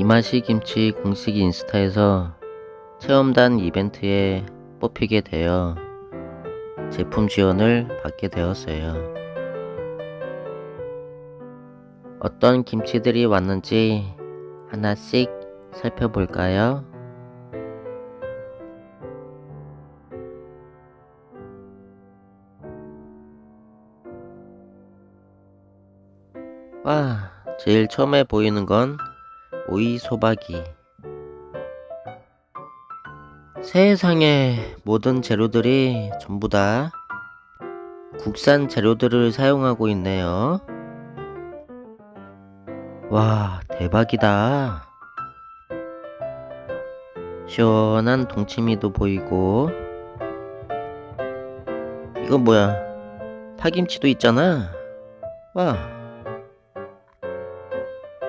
이마시 김치 공식 인스타에서 체험단 이벤트에 뽑히게 되어 제품 지원을 받게 되었어요. 어떤 김치들이 왔는지 하나씩 살펴볼까요? 와, 제일 처음에 보이는 건 오이 소박이. 세상에 모든 재료들이 전부 다 국산 재료들을 사용하고 있네요. 와, 대박이다. 시원한 동치미도 보이고. 이건 뭐야? 파김치도 있잖아. 와.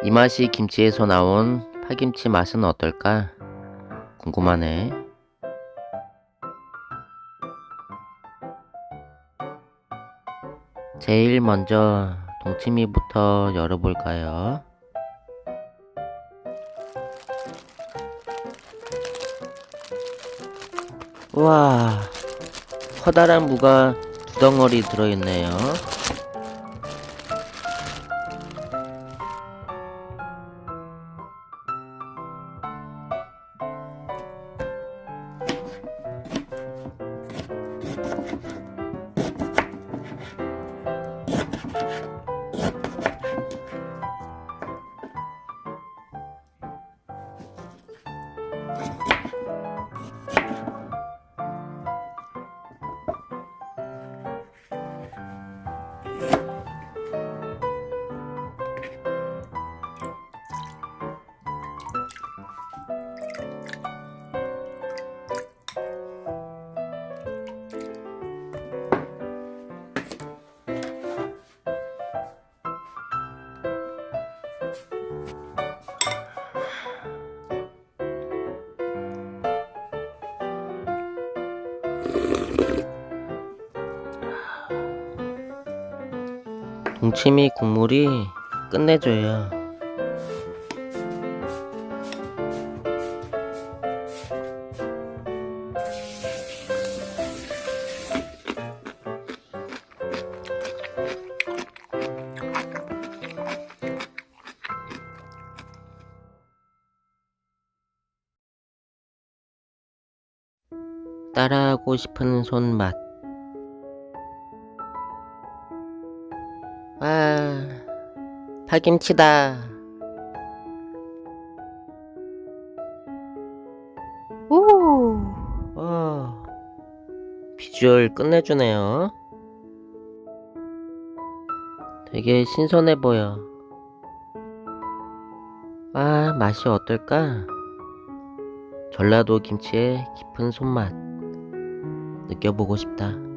이 맛이 김치에서 나온 파김치 맛은 어떨까? 궁금하네. 제일 먼저 동치미부터 열어볼까요? 우와, 커다란 무가 두 덩어리 들어있네요. 동치미 국물이 끝내줘요. 따라하고 싶은 손맛. 와, 파김치다. 오, 와, 비주얼 끝내주네요. 되게 신선해 보여. 아, 맛이 어떨까? 전라도 김치의 깊은 손맛 느껴보고 싶다.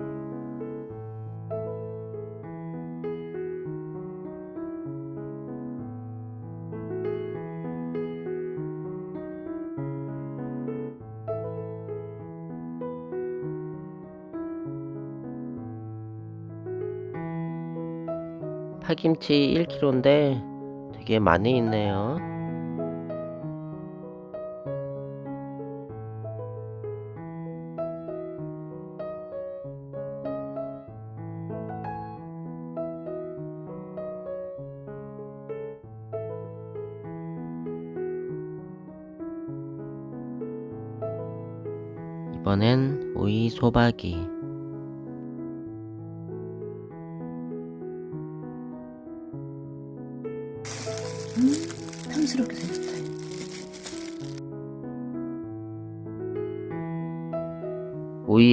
파김치 1kg인데 되게 많이 있네요. 이번엔 오이 소박이.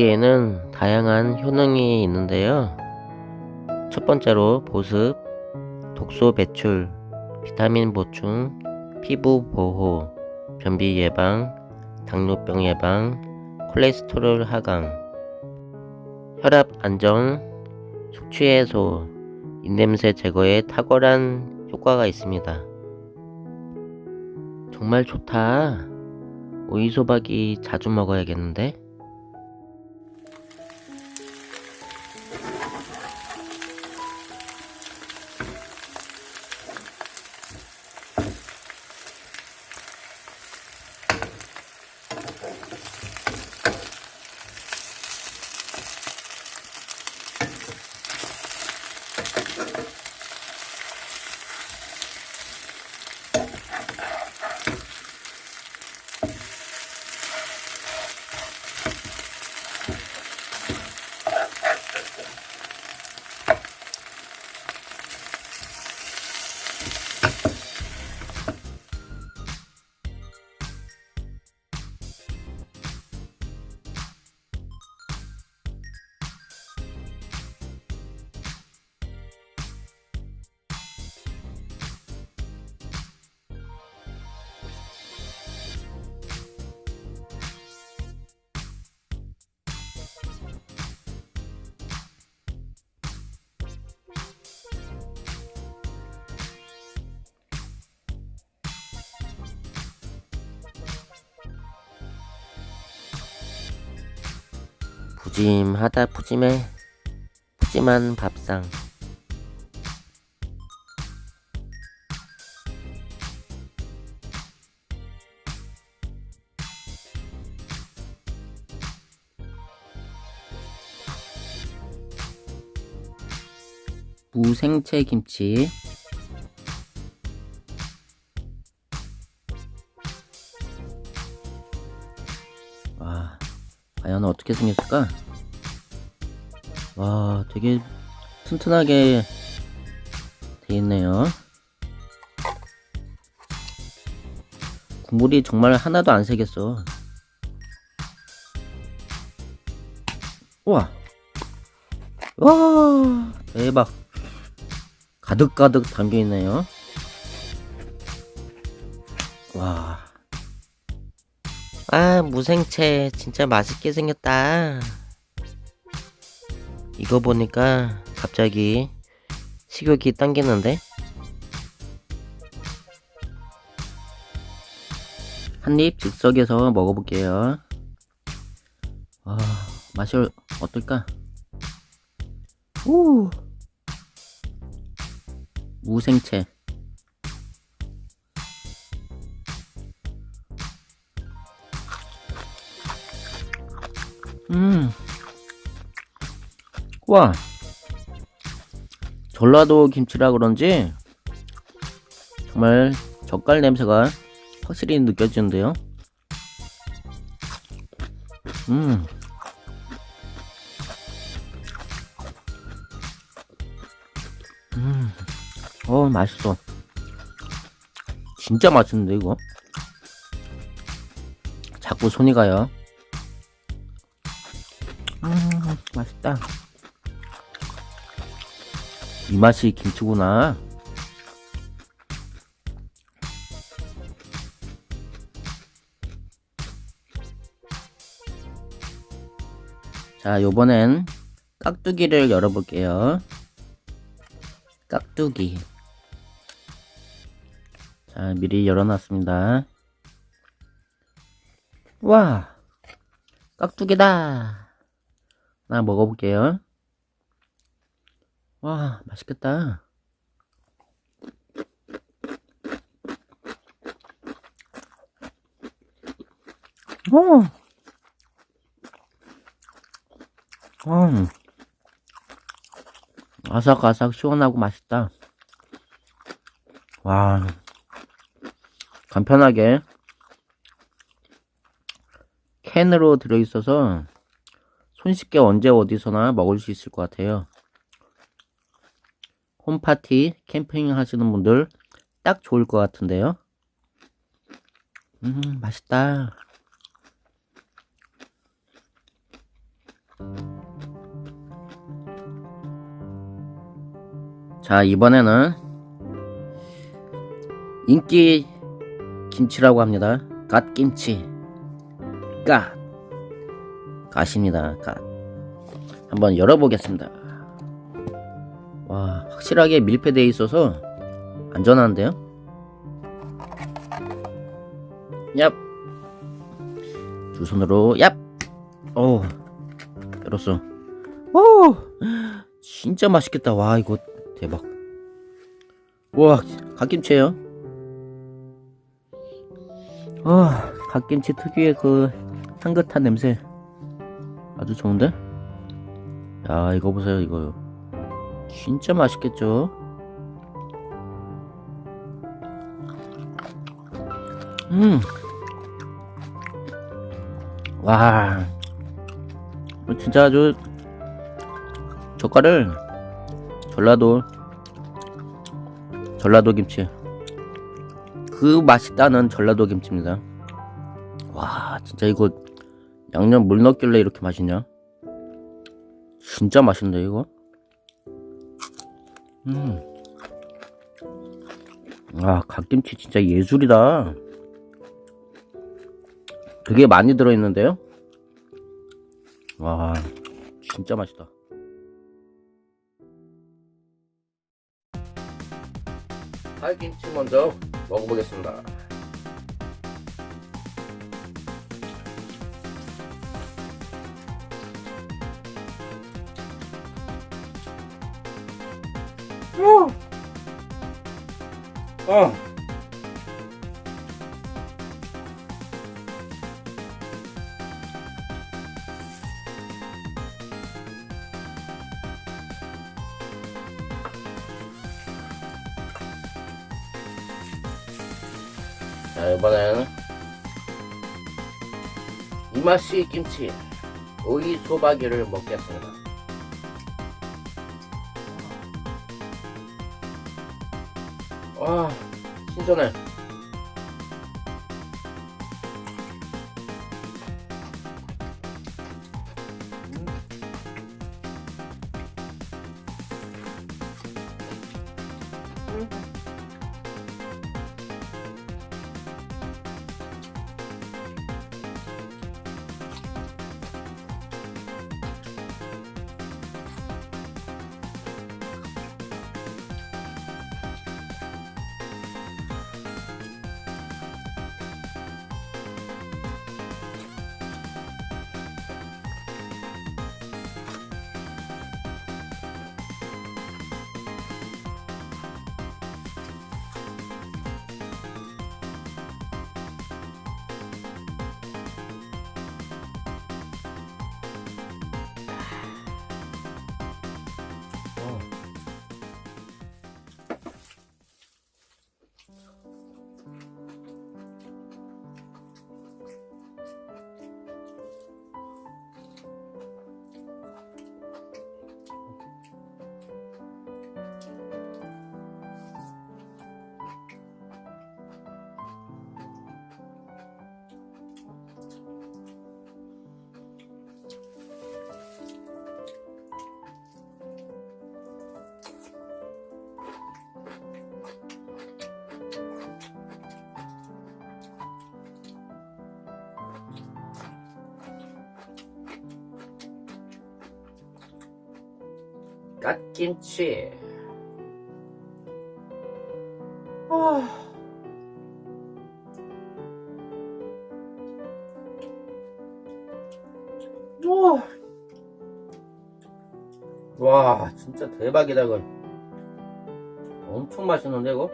오이에는 다양한 효능이 있는데요. 첫 번째로 보습, 독소 배출, 비타민 보충, 피부 보호, 변비 예방, 당뇨병 예방, 콜레스테롤 하강, 혈압 안정, 숙취 해소, 입냄새 제거에 탁월한 효과가 있습니다. 정말 좋다. 오이 소박이 자주 먹어야겠는데? 푸짐하다 푸짐해? 푸짐한 밥상. 무생채 김치. 와 과연 어떻게 생겼을까? 와 되게 튼튼하게 돼 있네요. 국물이 정말 하나도 안 새겠어. 우와. 와 대박. 가득가득 담겨 있네요. 와. 아, 무생채 진짜 맛있게 생겼다. 이거 보니까 갑자기 식욕이 당기는데? 한입 즉석에서 먹어볼게요. 와, 맛이 어떨까? 오! 무생채. 음. 와. 전라도 김치라 그런지 정말 젓갈 냄새가 확실히 느껴지는데요. 음. 음. 어, 맛있어. 진짜 맛있는데, 이거? 자꾸 손이 가요. 음, 맛있다. 이 맛이 김치구나. 자, 요번엔 깍두기를 열어볼게요. 깍두기. 자, 미리 열어놨습니다. 와! 깍두기다! 하나 먹어볼게요. 와, 맛있겠다. 오! 음. 아삭아삭 시원하고 맛있다. 와. 간편하게 캔으로 들어있어서 손쉽게 언제 어디서나 먹을 수 있을 것 같아요. 홈파티, 캠핑 하시는 분들 딱 좋을 것 같은데요. 음, 맛있다. 자, 이번에는 인기 김치라고 합니다. 갓김치. 갓. 갓입니다. 갓. 한번 열어보겠습니다. 와, 확실하게 밀폐되어 있어서 안전한데요? 얍. 두 손으로 얍. 오. 열었어. 오. 진짜 맛있겠다. 와, 이거 대박. 와, 갓김치예요. 아, 갓김치 특유의 그 향긋한 냄새 아주 좋은데? 야, 이거 보세요, 이거. 진짜 맛있겠죠? 음. 와. 진짜 아주 젓갈을 전라도 전라도 김치 그 맛있다는 전라도 김치입니다 와 진짜 이거 양념 물 넣길래 이렇게 맛있냐 진짜 맛있는데 이거 음 아 갓김치 진짜 예술이다. 되게 많이 들어있는데요? 와 진짜 맛있다. 팔김치 먼저 먹어보겠습니다. 어. 자, 이번엔 이맛이 김치 오이 소박이를 먹겠습니다. 와, 신선해. 갓김치. 아. 우와. 와, 진짜 대박이다, 이건. 엄청 맛있는데, 이거?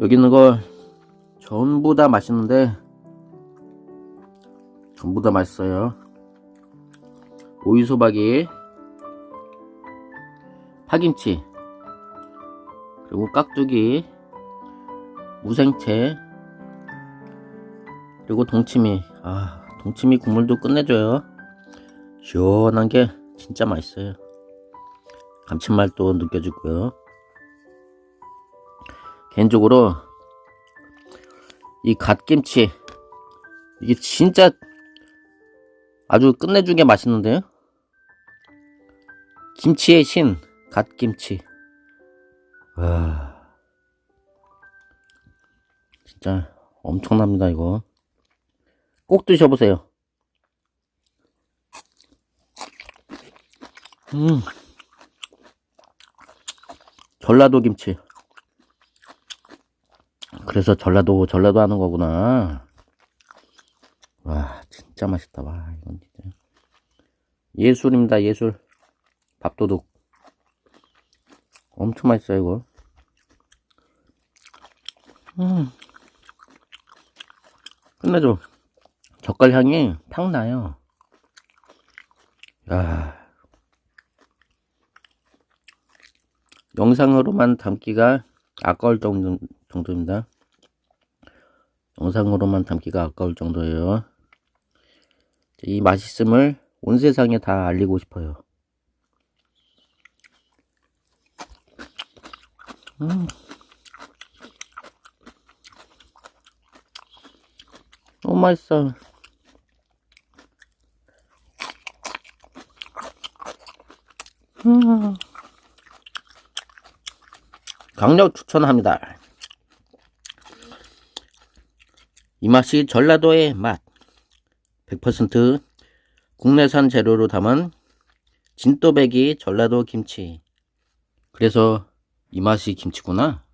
여기 있는 거 전부 다 맛있는데, 전부 다 맛있어요. 오이소박이, 파김치, 그리고 깍두기, 무생채, 그리고 동치미. 아, 동치미 국물도 끝내줘요. 시원한 게 진짜 맛있어요. 감칠맛도 느껴지고요. 개인적으로 이 갓김치 이게 진짜 아주 끝내주게 맛있는데요. 김치의 신 갓김치. 와 진짜 엄청납니다 이거. 꼭 드셔보세요. 음. 전라도 김치. 그래서 전라도 전라도 하는 거구나. 와 진짜 맛있다. 와 이건 진짜 예술입니다 예술. 밥도둑. 엄청 맛있어요 이거. 음. 끝내줘. 젓갈 향이 탁 나요. 야. 영상으로만 담기가 아까울 정도, 정도입니다. 영상으로만 담기가 아까울 정도예요. 이 맛있음을 온 세상에 다 알리고 싶어요. 음. 너무 맛있어. 음. 강력 추천합니다. 이 맛이 전라도의 맛. 100% 국내산 재료로 담은 진또배기 전라도 김치. 그래서 이 맛이 김치구나.